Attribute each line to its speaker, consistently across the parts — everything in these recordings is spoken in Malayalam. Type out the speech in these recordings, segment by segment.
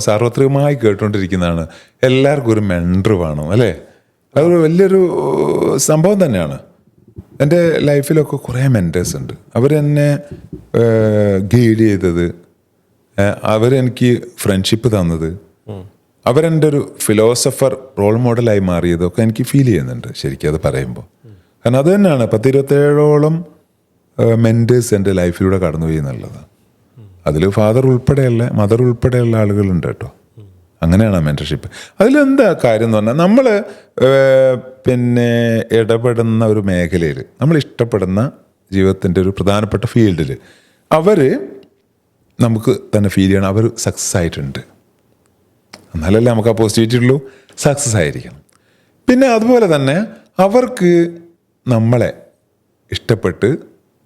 Speaker 1: സാർവത്രികമായി കേട്ടുകൊണ്ടിരിക്കുന്നതാണ്. എല്ലാവർക്കും ഒരു മെൻഡർ വേണം അല്ലേ? അതൊരു വലിയൊരു സംഭവം തന്നെയാണ്. എന്റെ ലൈഫിലൊക്കെ കുറേ മെന്റേഴ്സ് ഉണ്ട്. അവരെന്നെ ഗൈഡ് ചെയ്തത് അവരെനിക്ക് ഫ്രണ്ട്ഷിപ്പ് തന്നത്. അവരെന്റെ ഒരു ഫിലോസഫർ റോൾ മോഡലായി മാറിയതൊക്കെ എനിക്ക് ഫീൽ ചെയ്യുന്നുണ്ട് ശരിക്കും അത് പറയുമ്പോൾ. കാരണം അത് തന്നെയാണ് പത്തിരുപത്തേഴോളം മെന്റേഴ്സ് എന്റെ ലൈഫിലൂടെ കടന്നുപോയി എന്നുള്ളത്. അതിൽ ഫാദർ ഉൾപ്പെടെയുള്ള മദർ ഉൾപ്പെടെയുള്ള ആളുകളുണ്ട് കേട്ടോ. അങ്ങനെയാണ് മെന്റർഷിപ്പ് അതിലെന്താ കാര്യം എന്ന് പറഞ്ഞാൽ നമ്മൾ പിന്നെ ഇടപെടുന്ന ഒരു മേഖലയിൽ നമ്മൾ ഇഷ്ടപ്പെടുന്ന ജീവിതത്തിന്റെ ഒരു പ്രധാനപ്പെട്ട ഫീൽഡിൽ അവർ നമുക്ക് തന്നെ ഫീൽ ചെയ്യണം അവർ സക്സസ് ആയിട്ടുണ്ട്. എന്നാലല്ലേ നമുക്ക് ആ പോസിറ്റിവിറ്റി ഉള്ളൂ സക്സസ് ആയിരിക്കണം. പിന്നെ അതുപോലെ തന്നെ അവർക്ക് നമ്മളെ ഇഷ്ടപ്പെട്ട്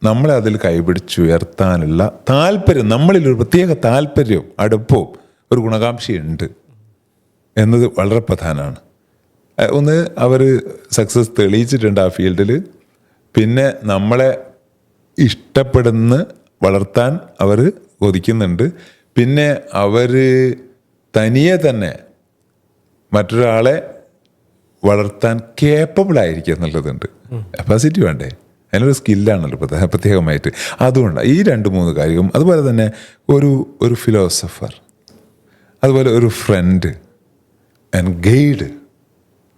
Speaker 1: നമ്മളെ അതിൽ കൈപിടിച്ചുയർത്താനുള്ള താല്പര്യം നമ്മളിൽ ഒരു പ്രത്യേക താല്പര്യവും അടുപ്പവും ഒരു ഗുണകാംക്ഷയുണ്ട് എന്നത് വളരെ പ്രധാനമാണ്. ഒന്ന് അവർ സക്സസ് തെളിയിച്ചിട്ടുണ്ട് ആ ഫീൽഡിൽ. പിന്നെ നമ്മളെ ഇഷ്ടപ്പെടുന്ന വളർത്താൻ അവർ കൊതിക്കുന്നുണ്ട്. പിന്നെ അവർ തനിയെ തന്നെ മറ്റൊരാളെ വളർത്താൻ കേപ്പബിൾ ആയിരിക്കുക എന്നുള്ളതുണ്ട്. കപ്പാസിറ്റി വേണ്ടേ? അതിനൊരു സ്കില്ലാണല്ലോ പ്രത്യേക പ്രത്യേകമായിട്ട്. അതുകൊണ്ടാണ് ഈ രണ്ട് മൂന്ന് കാര്യവും അതുപോലെ തന്നെ ഒരു ഒരു ഫിലോസഫർ അതുപോലെ ഒരു ഫ്രണ്ട് ആൻഡ് ഗൈഡ്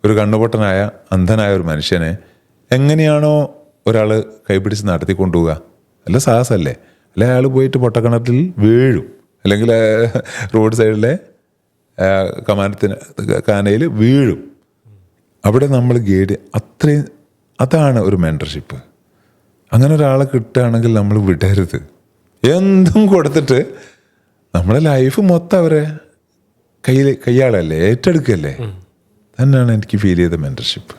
Speaker 1: ഒരു കണ്ണുപൊട്ടനായ അന്ധനായ ഒരു മനുഷ്യനെ എങ്ങനെയാണോ ഒരാൾ കൈപിടിച്ച് നടത്തി കൊണ്ടുപോവുക അല്ല സാഹസല്ലേ അല്ല അയാൾ പോയിട്ട് പൊട്ടക്കിണറ്റിൽ വീഴും. അല്ലെങ്കിൽ റോഡ് സൈഡിലെ കമാനത്തിന് കാനയിൽ വീഴും. അവിടെ നമ്മൾ ഗൈഡ് അത്രയും അതാണ് ഒരു മെന്റർഷിപ്പ് അങ്ങനെ ഒരാളെ കിട്ടുകയാണെങ്കിൽ നമ്മൾ വിടരുത്. എന്തും കൊടുത്തിട്ട് നമ്മുടെ ലൈഫ് മൊത്തം അവരെ കയ്യിൽ കയ്യാളല്ലേ? ഏറ്റെടുക്കല്ലേ? തന്നെയാണ് എനിക്ക് ഫീൽ ചെയ്ത മെന്റർഷിപ്പ്